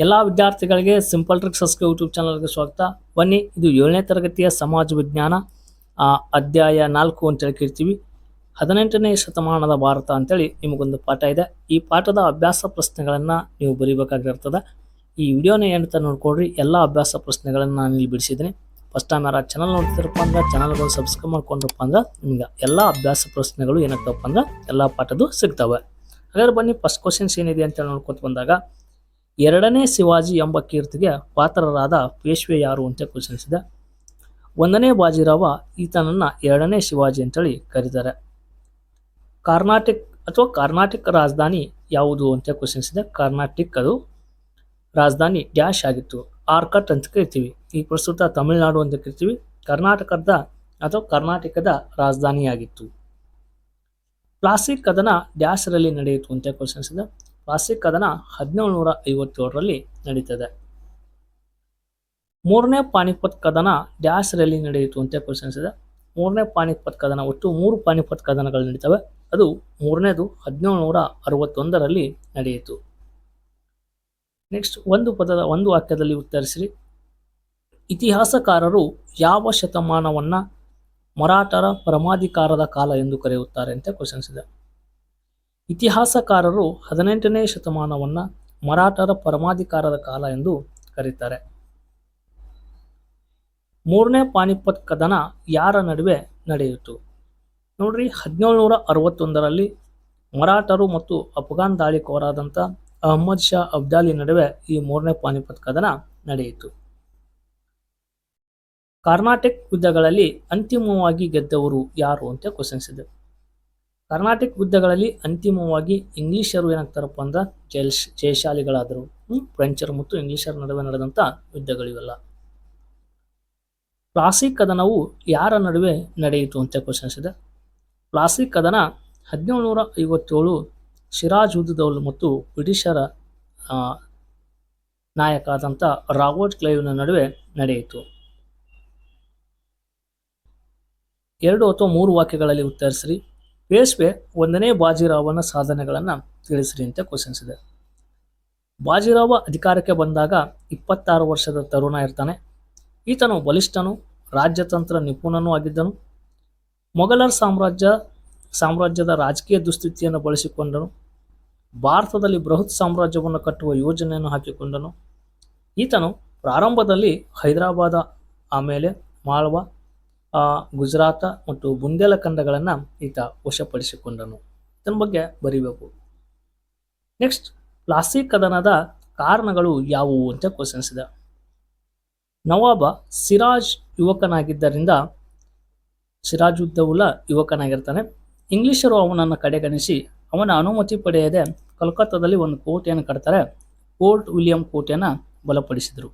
ಎಲ್ಲ ವಿದ್ಯಾರ್ಥಿಗಳಿಗೆ simple tricks YouTube ಚಾನಲ್ಗೆ ಸ್ವಾಗತ. ಬನ್ನಿ, ಇದು ಏಳನೇ ತರಗತಿಯ ಸಮಾಜ ವಿಜ್ಞಾನ ಅಧ್ಯಾಯ ನಾಲ್ಕು ಅಂತೇಳಿ ಕೇಳ್ತೀವಿ ಹದಿನೆಂಟನೇ ಶತಮಾನದ ಭಾರತ ಅಂತೇಳಿ ನಿಮಗೊಂದು ಪಾಠ ಇದೆ. ಈ ಪಾಠದ ಅಭ್ಯಾಸ ಪ್ರಶ್ನೆಗಳನ್ನು ನೀವು ಬರೀಬೇಕಾಗಿರ್ತದೆ. ಈ ವಿಡಿಯೋನ ಏನಂತ ನೋಡ್ಕೊಡ್ರಿ ಎಲ್ಲ ಅಭ್ಯಾಸ ಪ್ರಶ್ನೆಗಳನ್ನು ನಾನು ಇಲ್ಲಿ ಬಿಡಿಸಿದ್ದೀನಿ. ಫಸ್ಟ್ ಟೈಮ್ ಯಾರು ಚಾನಲ್ ನೋಡ್ತಿರಪ್ಪ ಅಂದ್ರೆ ಚಾನಲ್ಗಳು ಸಬ್ಸ್ಕ್ರೈಬ್ ಮಾಡ್ಕೊಂಡ್ರಪ್ಪ ಅಂದ್ರೆ, ನಿಮ್ಗೆ ಎಲ್ಲ ಅಭ್ಯಾಸ ಪ್ರಶ್ನೆಗಳು ಏನಾಗ್ತವಪ್ಪ ಅಂದ್ರೆ, ಎಲ್ಲ ಪಾಠದ್ದು ಸಿಗ್ತವೆ. ಹಾಗಾದ್ರೆ ಬನ್ನಿ ಫಸ್ಟ್ ಕ್ವಶನ್ಸ್ ಏನಿದೆ ಅಂತೇಳಿ ನೋಡ್ಕೊತ ಬಂದಾಗ ಎರಡನೇ ಶಿವಾಜಿ ಎಂಬ ಕೀರ್ತಿಗೆ ಪಾತ್ರರಾದ ಪೇಶ್ವೆ ಯಾರು ಅಂತ ಕ್ವಶನ್ಸ್ ಇದೆ ಒಂದನೇ ಬಾಜಿರಾವ ಈತನನ್ನು ಎರಡನೇ ಶಿವಾಜಿ ಅಂತೇಳಿ ಕರೀತಾರೆ. ಕರ್ನಾಟಕ ಅಥವಾ ಕರ್ನಾಟಕ ರಾಜಧಾನಿ ಯಾವುದು ಅಂತ ಕ್ವಶನ್ಸ್ ಇದೆ ಕರ್ನಾಟಕ ಅದು. ರಾಜಧಾನಿ ಡ್ಯಾಶ್ ಆಗಿತ್ತು. ಆರ್ಕಟ್ ಅಂತ ಕರಿತೀವಿ. ಈ ಪ್ರಸ್ತುತ ತಮಿಳುನಾಡು ಅಂತ ಕರಿತೀವಿ. ಕರ್ನಾಟಕದ ಅಥವಾ ಕರ್ನಾಟಕದ ರಾಜಧಾನಿಯಾಗಿತ್ತು. ಪ್ಲಾಸ್ಟಿಕ್ ಕದನ ಡ್ಯಾಶ್ ರಲ್ಲಿ ನಡೆಯಿತು ಅಂತ ಕ್ವಶನ್ಸ್ ಪ್ಲಾಸ್ಟಿಕ್ ಕದನ ಹದಿನೇಳು ನೂರ ಐವತ್ತೇಳರಲ್ಲಿ ನಡೀತದೆ. ಮೂರನೇ ಪಾನಿಪತ್ ಕದನ ಡ್ಯಾಶ್ ರ್ಯಾಲಿ ನಡೆಯಿತು ಅಂತ ಕ್ವಶನ್ಸ್ ಇದೆ ಮೂರನೇ ಪಾನಿಪತ್ ಕದನ ಒಟ್ಟು ಮೂರು ಪಾನಿಪತ್ ಕದನಗಳು ನಡೀತವೆ. ಅದು ಮೂರನೇದು ಹದಿನೇಳು ನೂರ ಅರವತ್ತೊಂದರಲ್ಲಿ ನಡೆಯಿತು. ನೆಕ್ಸ್ಟ್ ಒಂದು ಪದದ ಒಂದು ವಾಕ್ಯದಲ್ಲಿ ಉತ್ತರಿಸಿರಿ. ಇತಿಹಾಸಕಾರರು ಯಾವ ಶತಮಾನವನ್ನು ಮರಾಠರ ಪರಮಾಧಿಕಾರದ ಕಾಲ ಎಂದು ಕರೆಯುತ್ತಾರೆ ಅಂತ ಕ್ವಶನ್ಸ್ ಇದೆ ಇತಿಹಾಸಕಾರರು ಹದಿನೆಂಟನೇ ಶತಮಾನವನ್ನ ಮರಾಠರ ಪರಮಾಧಿಕಾರದ ಕಾಲ ಎಂದು ಕರೀತಾರೆ. ಮೂರನೇ ಪಾನಿಪತ್ ಕದನ ಯಾರ ನಡುವೆ ನಡೆಯಿತು? ನೋಡ್ರಿ ಹದಿನೇಳುನೂರ ಅರವತ್ತೊಂದರಲ್ಲಿ ಮರಾಠರು ಮತ್ತು ಅಫ್ಘಾನ್ ದಾಳಿಕೋರಾದಂಥ ಅಹಮ್ಮದ್ ಶಾ ಅಬ್ದಾಲಿ ನಡುವೆ ಈ ಮೂರನೇ ಪಾನಿಪತ್ ಕದನ ನಡೆಯಿತು. ಕರ್ನಾಟಕ ಯುದ್ಧಗಳಲ್ಲಿ ಅಂತಿಮವಾಗಿ ಗೆದ್ದವರು ಯಾರು ಅಂತ ಕ್ವಶನ್ಸ್ ಇದೆ. ಕರ್ನಾಟಕ ಯುದ್ಧಗಳಲ್ಲಿ ಅಂತಿಮವಾಗಿ ಇಂಗ್ಲಿಷರು ಏನಾಗ್ತಾರಪ್ಪ ಅಂದ್ರೆ ಜೈಲ್ ಜಯಶಾಲಿಗಳಾದರು? ಫ್ರೆಂಚರು ಮತ್ತು ಇಂಗ್ಲಿಷರ ನಡುವೆ ನಡೆದಂಥ ಯುದ್ಧಗಳಿವೆಲ್ಲ. ಪ್ಲಾಸ್ಟಿಕ್ ಕದನವು ಯಾರ ನಡುವೆ ನಡೆಯಿತು ಅಂತ ಕ್ವಶನ್ಸ್ ಇದೆ ಪ್ಲಾಸ್ಟಿಕ್ ಕದನ ಹದಿನೇಳು ನೂರ ಐವತ್ತೇಳು ಸಿರಾಜ್ ಉದ್ ದೌಲ್ ಮತ್ತು ಬ್ರಿಟಿಷರ ನಾಯಕ ಆದಂಥ ರಾಬರ್ಟ್ ಕ್ಲೈವ್ನ ನಡುವೆ ನಡೆಯಿತು. ಎರಡು ಅಥವಾ ಮೂರು ವಾಕ್ಯಗಳಲ್ಲಿ ಉತ್ತರಿಸಿರಿ. ಪೇಶ್ವೆ ಒಂದನೇ ಬಾಜಿರಾವನ ಸಾಧನೆಗಳನ್ನು ತಿಳಿಸಿರಿ ಅಂತ ಕ್ವಶನ್ಸ್ ಇದೆ. ಬಾಜಿರಾವ ಅಧಿಕಾರಕ್ಕೆ ಬಂದಾಗ ಇಪ್ಪತ್ತಾರು ವರ್ಷದ ತರುಣ ಇರ್ತಾನೆ. ಈತನು ಬಲಿಷ್ಠನು, ರಾಜ್ಯತಂತ್ರ ನಿಪುಣನೂ ಆಗಿದ್ದನು. ಮೊಘಲರ್ ಸಾಮ್ರಾಜ್ಯ, ಸಾಮ್ರಾಜ್ಯದ ರಾಜಕೀಯ ದುಸ್ಥಿತಿಯನ್ನು ಬಳಸಿಕೊಂಡನು. ಭಾರತದಲ್ಲಿ ಬೃಹತ್ ಸಾಮ್ರಾಜ್ಯವನ್ನು ಕಟ್ಟುವ ಯೋಜನೆಯನ್ನು ಹಾಕಿಕೊಂಡನು. ಈತನು ಪ್ರಾರಂಭದಲ್ಲಿ ಹೈದರಾಬಾದ ಆಮೇಲೆ ಮಾಳ್ವ ಗುಜರಾತ ಮತ್ತು ಬುಂದೇಲಖಂಡಗಳನ್ನು ಈತ ವಶಪಡಿಸಿಕೊಂಡನು. ಇದನ್ನ ಬಗ್ಗೆ ಬರಿಬೇಕು. ನೆಕ್ಸ್ಟ್ ಲಾಸಿ ಕದನದ ಕಾರಣಗಳು ಯಾವುವು ಅಂತ ಕ್ವಶನ್ಸ್ ಇದೆ. ನವಾಬ ಸಿರಾಜ್ ಯುವಕನಾಗಿದ್ದರಿಂದ ಸಿರಾಜುದ್ದೌಲ ಯುವಕನಾಗಿರ್ತಾನೆ. ಇಂಗ್ಲಿಷರು ಅವನನ್ನು ಕಡೆಗಣಿಸಿ, ಅವನ ಅನುಮತಿ ಪಡೆಯದೆ ಕಲ್ಕತ್ತಾದಲ್ಲಿ ಒಂದು ಕೋಟೆಯನ್ನು ಕಟ್ತಾರೆ. ಫೋರ್ಟ್ ವಿಲಿಯಂ ಕೋಟೆಯನ್ನು ಬಲಪಡಿಸಿದರು.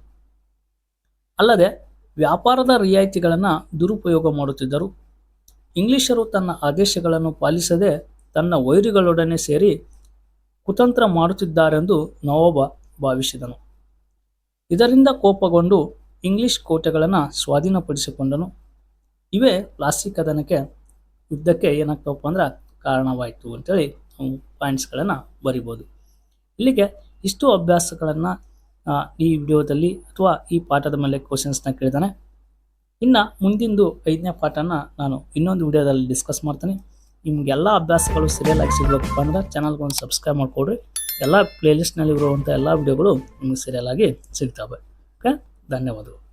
ಅಲ್ಲದೆ ವ್ಯಾಪಾರದ ರಿಯಾಯಿತಿಗಳನ್ನು ದುರುಪಯೋಗ ಮಾಡುತ್ತಿದ್ದರು. ಇಂಗ್ಲಿಷರು ತನ್ನ ಆದೇಶಗಳನ್ನು ಪಾಲಿಸದೆ ತನ್ನ ವೈರಿಗಳೊಡನೆ ಸೇರಿ ಕುತಂತ್ರ ಮಾಡುತ್ತಿದ್ದಾರೆಂದು ನವಾಬ ಭಾವಿಸಿದನು. ಇದರಿಂದ ಕೋಪಗೊಂಡು ಇಂಗ್ಲಿಷ್ ಕೋಟೆಗಳನ್ನು ಸ್ವಾಧೀನಪಡಿಸಿಕೊಂಡನು. ಇವೇ ಪ್ಲಾಸ್ಟಿಕ್ ಕದನಕ್ಕೆ ಯುದ್ಧಕ್ಕೆ ಏನಾಗ್ತವಪ್ಪ ಅಂದ್ರೆ ಕಾರಣವಾಯಿತು ಅಂತೇಳಿ ಪಾಯಿಂಟ್ಸ್ಗಳನ್ನು ಬರಿಬೋದು. ಇಲ್ಲಿಗೆ ಇಷ್ಟು ಅಭ್ಯಾಸಗಳನ್ನು ಈ ವಿಡಿಯೋದಲ್ಲಿ ಅಥವಾ ಈ ಪಾಠದ ಮೇಲೆ ಕ್ವಶನ್ಸ್ನ ಕೇಳ್ತಾನೆ. ಇನ್ನು ಮುಂದಿಂದು ಐದನೇ ಪಾಠನ ನಾನು ಇನ್ನೊಂದು ವಿಡಿಯೋದಲ್ಲಿ ಡಿಸ್ಕಸ್ ಮಾಡ್ತೀನಿ. ನಿಮಗೆಲ್ಲ ಅಭ್ಯಾಸಗಳು ಸರಿಯಾಗಿ ಸಿಗಬೇಕು ಅಂದರೆ ಚಾನಲ್ಗೆ ಒಂದು ಸಬ್ಸ್ಕ್ರೈಬ್ ಮಾಡಿಕೊಡ್ರಿ. ಎಲ್ಲ ಪ್ಲೇಲಿಸ್ಟ್ನಲ್ಲಿ ಇರುವಂಥ ಎಲ್ಲ ವಿಡಿಯೋಗಳು ನಿಮಗೆ ಸರಿಯಾಗಿ ಸಿಗ್ತವೆ. ಓಕೆ ಧನ್ಯವಾದಗಳು.